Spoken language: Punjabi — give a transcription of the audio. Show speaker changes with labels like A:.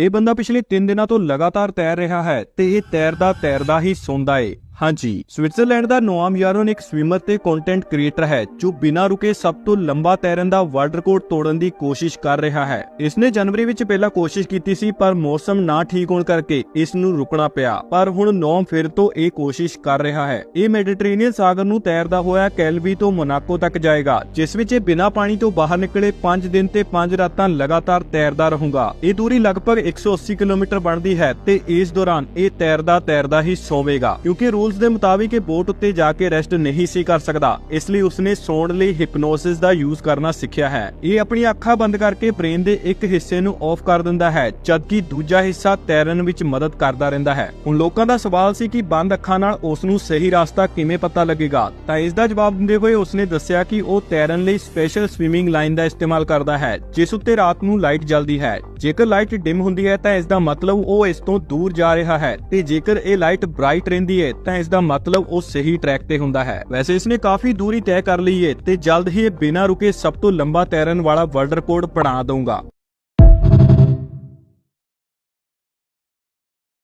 A: ਇਹ ਬੰਦਾ ਪਿਛਲੇ 3 ਦਿਨਾਂ ਤੋਂ ਲਗਾਤਾਰ ਤੈਰ ਰਿਹਾ ਹੈ ਤੇ ਇਹ ਤੈਰਦਾ ਤੈਰਦਾ ਹੀ ਸੌਂਦਾ ਏ। ਹਾਂਜੀ, ਸਵਿਟਜ਼ਰਲੈਂਡ ਦਾ ਨੋਆਮ ਯਾਰੋਨ ਇੱਕ ਸਵਿਮਰ ਤੇ ਕੰਟੈਂਟ ਕ੍ਰੀਏਟਰ ਹੈ, ਜੋ ਬਿਨਾਂ ਰੁਕੇ ਸਭ ਤੋਂ ਲੰਬਾ ਤੈਰਨ ਦਾ ਵਰਲਡ ਰਿਕਾਰਡ ਤੋੜਨ ਦੀ ਕੋਸ਼ਿਸ਼ ਕਰ ਰਿਹਾ ਹੈ। ਇਸਨੇ ਜਨਵਰੀ ਵਿੱਚ ਪਹਿਲਾਂ ਕੋਸ਼ਿਸ਼ ਕੀਤੀ ਸੀ, ਪਰ ਮੌਸਮ ਨਾ ਠੀਕ ਹੋਣ ਕਰਕੇ ਇਸ ਨੂੰ ਰੁਕਣਾ ਪਿਆ। ਪਰ ਹੁਣ ਨੋਮ ਫਿਰ ਤੋਂ ਇਹ ਕੋਸ਼ਿਸ਼ ਕਰ ਰਿਹਾ ਹੈ। ਇਹ ਮੈਡੀਟਰੇਨੀਅਨ ਸਾਗਰ ਨੂੰ ਤੈਰਦਾ ਹੋਇਆ ਕੈਲਵੀ ਤੋਂ ਮੋਨਾਕੋ ਤੱਕ ਜਾਏਗਾ, ਜਿਸ ਵਿੱਚ ਇਹ ਬਿਨਾਂ ਪਾਣੀ ਤੋਂ ਬਾਹਰ ਨਿਕਲੇ 5 ਦਿਨ ਤੇ 5 ਰਾਤਾਂ ਲਗਾਤਾਰ ਤੈਰਦਾ ਰਹੂਗਾ। ਇਹ ਦੂਰੀ ਲਗਭਗ 180 ਕਿਲੋਮੀਟਰ ਬਣਦੀ ਹੈ ਤੇ ਇਸ ਦੌਰਾਨ ਇਹ ਤੈਰਦਾ ਤੈਰਦਾ ਹੀ ਸੌਵੇਗਾ, ਕਿਉਂਕਿ ਰੂਲਸ ਦੇ ਮੁਤਾਬਿਕ ਇਹ ਬੋਟ ਉੱਤੇ ਜਾ ਕੇ ਰੈਸਟ ਨਹੀਂ ਸੀ ਕਰ ਸਕਦਾ, ਇਸ ਲਈ ਉਸਨੇ ਸੌਣ ਲਈ ਹਿਪਨੋਸਿਸ ਦਾ ਯੂਜ਼ ਕਰਨਾ ਸਿੱਖਿਆ ਹੈ। ਇਹ ਆਪਣੀਆਂ ਅੱਖਾਂ ਬੰਦ ਕਰਕੇ ਬ੍ਰੇਨ ਦੇ ਇੱਕ ਹਿੱਸੇ ਨੂੰ ਆਫ ਕਰ ਦਿੰਦਾ ਹੈ, ਜਦਕਿ ਦੂਜਾ ਹਿੱਸਾ ਤੈਰਨ ਵਿੱਚ ਮਦਦ ਕਰਦਾ ਰਹਿੰਦਾ ਹੈ। ਹੁਣ ਲੋਕਾਂ ਦਾ ਸਵਾਲ ਸੀ ਕਿ ਬੰਦ ਅੱਖਾਂ ਨਾਲ ਉਸ ਨੂੰ ਸਹੀ ਰਸਤਾ ਕਿਵੇਂ ਪਤਾ ਲੱਗੇਗਾ? ਤਾਂ ਇਸ ਦਾ ਜਵਾਬ ਦਿੰਦੇ ਹੋਏ ਉਸਨੇ ਦੱਸਿਆ ਕਿ ਉਹ ਤੈਰਨ ਲਈ ਸਪੈਸ਼ਲ ਸਵਿਮਿੰਗ ਲਾਈਨ ਦਾ ਇਸਤੇਮਾਲ ਕਰਦਾ ਹੈ, ਜਿਸ ਉੱਤੇ ਰਾਤ ਨੂੰ ਲਾਈਟ ਜਲਦੀ ਹੈ। ਜੇਕਰ ਲਾਈਟ ਡਿਮ ਹੁੰਦੀ ਹੈ ਤਾਂ ਇਸ ਦਾ ਮਤਲਬ ਉਹ ਇਸ ਤੋਂ ਦੂਰ ਜਾ ਰਿਹਾ ਹੈ, ਤੇ ਜੇਕਰ ਇਹ ਲਾਈਟ ਬ੍ਰਾਈਟ ਰਹਿੰਦੀ ਹੈ ਤਾਂ ਇਸ ਦਾ ਮਤਲਬ ਉਹ ਸਹੀ ਟਰੈਕ ਤੇ ਹੁੰਦਾ ਹੈ। ਵੈਸੇ ਇਸਨੇ ਕਾਫੀ ਦੂਰੀ ਤੈਅ ਕਰ ਲਈ ਹੈ ਤੇ ਜਲਦ ਹੀ ਬਿਨਾਂ ਰੁਕੇ ਸਭ ਤੋਂ ਲੰਬਾ ਤੈਰਨ ਵਾਲਾ ਵਰਲਡ ਰਿਕਾਰਡ ਬਣਾ ਦਊਗਾ।